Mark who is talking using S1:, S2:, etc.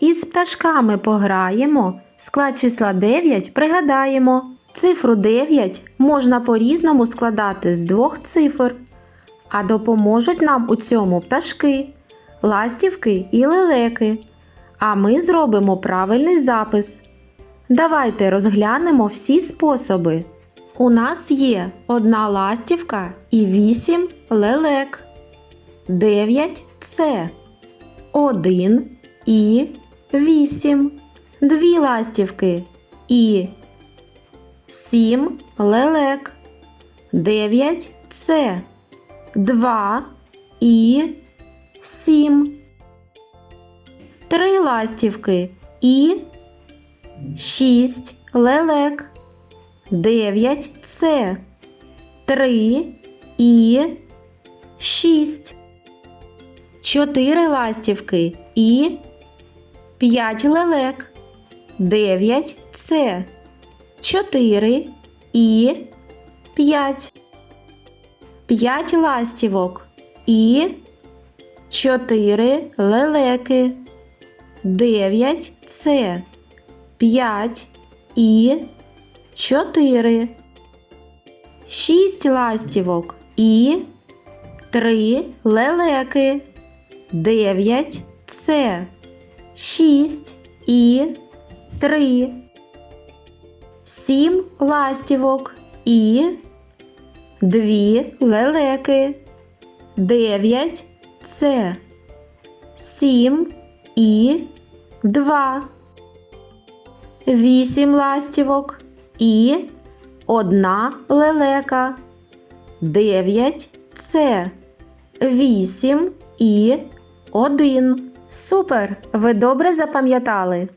S1: Із пташками пограємо, склад числа 9 пригадаємо. Цифру 9 можна по-різному складати з двох цифр, а допоможуть нам у цьому пташки, ластівки і лелеки. А ми зробимо правильний запис. Давайте розглянемо всі способи. У нас є одна ластівка і вісім лелек. Дев'ять це один і вісім. Дві ластівки. І. Сім лелек. Дев'ять це. Два. І. Сім. Три ластівки. І. Шість лелек. Дев'ять це. Три. І. Шість. Чотири ластівки. І п'ять лелек. Дев'ять це чотири і п'ять. П'ять ластівок і чотири лелеки. Дев'ять це п'ять і чотири. Шість ластівок і три лелеки. Дев'ять це шість і три. Сім ластівок і дві лелеки. Дев'ять це сім і два. Вісім ластівок і одна лелека. Дев'ять це вісім і один. Супер! Ви добре запам'ятали?